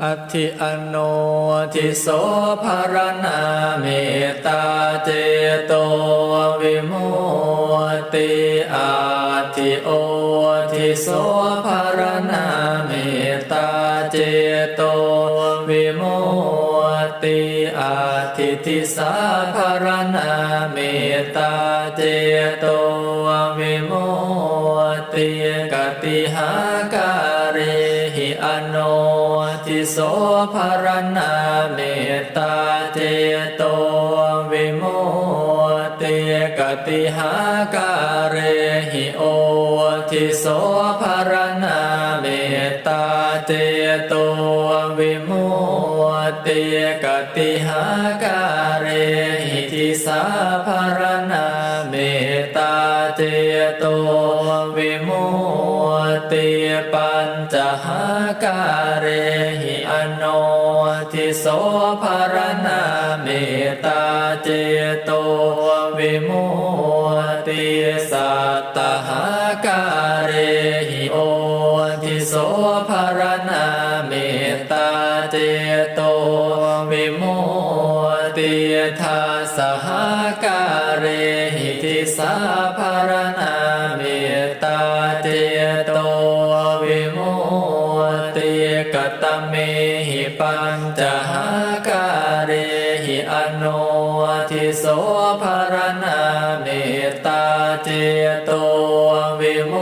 อัติอโนทิโสภรณาเมตาเจโตวิโมติอาทิโอทิโสภรณาเมตาเจโตวิโมติอาทิทิสาภรณาเมตตาเจโต โนทิโสภรณาเมตตาเจโตวิโมติกติหาการหิโอทิโสภรณาเมตตาเจโตวิโมติกติหาการหิทิสาภรณา จหาการิหิอโนทิโสภารณาเมตตาเจโตวิโมติสัตตหาการิหิโอทิโสภารณาเมตตาเจโตวิโมติทัสสหา ปัญจหาการิหิอโนทิโสภารณาเมตตาเจโตวิโม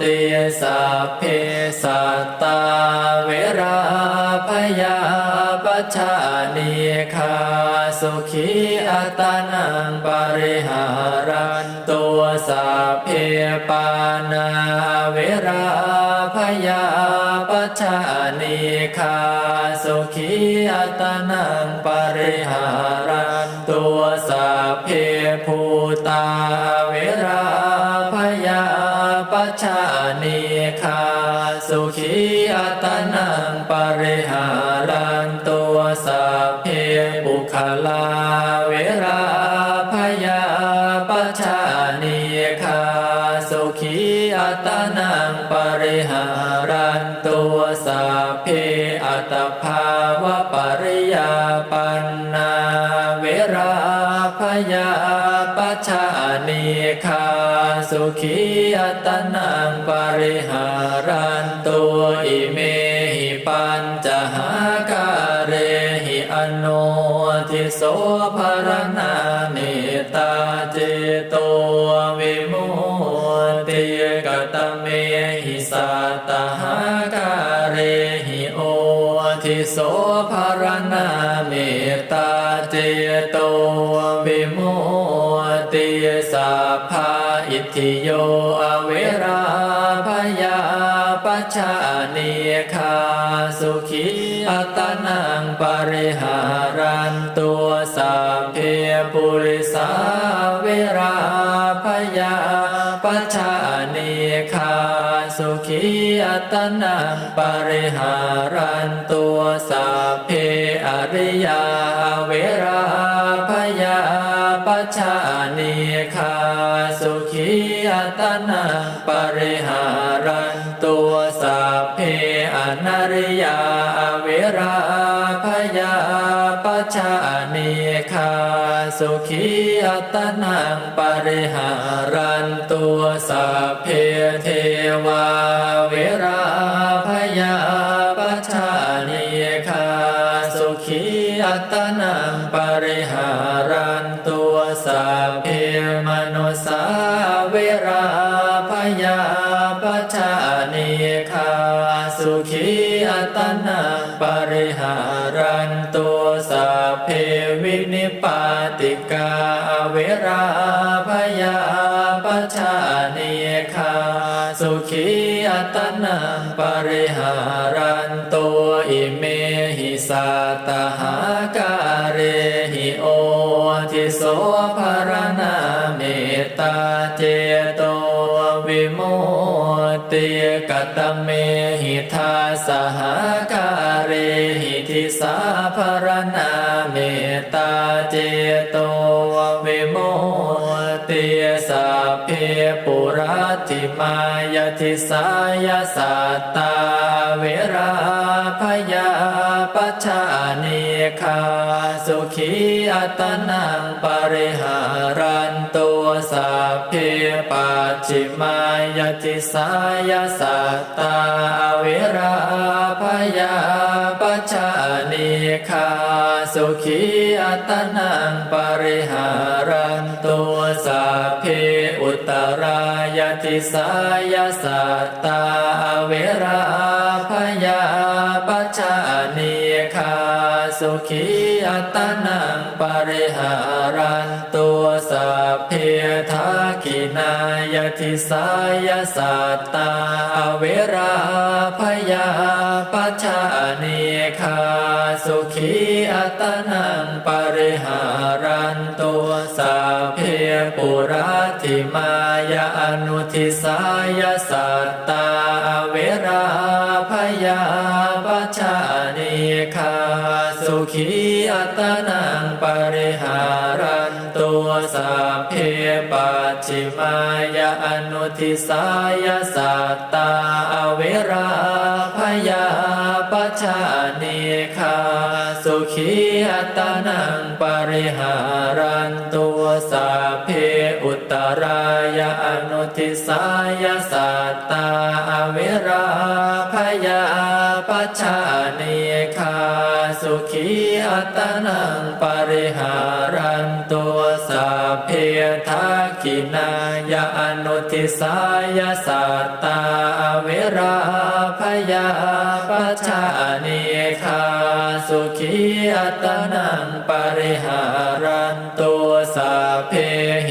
ติสัพเพสัตตาเวราพยาปัจจานิคาสุขีอัตานังปริหารันตัวสัพเพปานาเวราพยาปัจจา คาสุขีอัตนังปริหารันตัวสัพเพภูตาเวราพยาปัจจานิคาสุขีอัตนังปริหารันตัวสัพเพบุคลาเวราพยาปัจจานิคาสุขีอัตนังปริหารันตัว ภาวะปริยาปันนาเวราพยาปัจจานิคาสุขีอัตนังปริหารันตัวอิเมหิปัญจหาการิหิอโนทิโสภรณาเมตตาเจโตวิมุ ติสัพพาอิทธิโยอเวราพยาปัจจานิคาสุขีอัตนังปริหารันตัวสัพเพปุริสาเวราพยาปัจจานิคาสุขีอัตนังปริหารันตัวสัพเพอริยา ปัจจานิคาสุขีอัตนังปริหารันตัวสัพเพอนาริยาเวราพยาปัจจานิคาสุขีอัตนังปริหารันตัวสัพเพเทวาเวราพยาปัจจานิคาสุขีอัตนังปริหารัน สาเวราพยาปัจจานิคาสุขีอัตนังปริหารันตัวสัพเพวินิปาติกาเวราพยาปัจจานิคาสุขีอัตนังปริหารันตัวอิเมหิสัตหาการหิโอทิโส ตเมหิทาสหาการิหิทิสาภรณาเมตตาเจโตวิโมติสัพเพปุรัติมายทิสายสัตตาเวราพยาปัจจานิคาสุขีอัตนังปริหารันต สัพเพปัจจิมายติสายสัตตาเวราพยาปัจจานิคาสุขีอัตนังปริหารันตัวสัพเพอุตรายติสายสัตตาเวราพยาปัจจานิคา สุขีอัตนังปริหารันตัวสัพเพทักินายติสายสัตตาเวราพยาปัจจานิคาสุขีอัตนังปริหารันตัวสัพเพปุราติมายาอนุทิสายสัตตาเวราพยาปัจจานิคา สุขีอัตนังปริหารันตัวสัพเพปัจิมายาอนุทิสายสัตตาเวราพยาปัจานิคาสุขีอัตนังปริหารันตัวสัพเพอุตรายาอนุทิสายสัตตาเวราพยาปัจจานิคา สุขีอัตนังปริหารันตัวสัพเพทักขินายาอนุทิสายสัตตาเวราพยาปัจจานิคาสุขีอัตนังปริหารันตัวสัพเพเห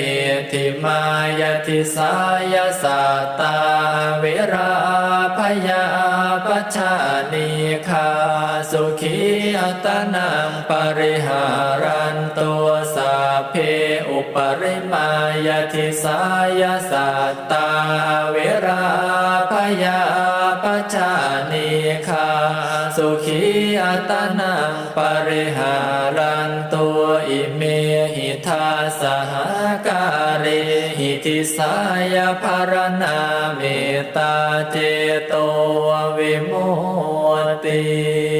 ติมายติสายสัตตาเวราพยา ปัจจานิคาสุขีอัตนังปริหารันตัวสัพเพอุปริมายติสายสัตตาเวราพยาปัจจานิคาสุขีอัตนังปริหารันตัว ติสายภารณาเมตตาเจโตวิมุตติ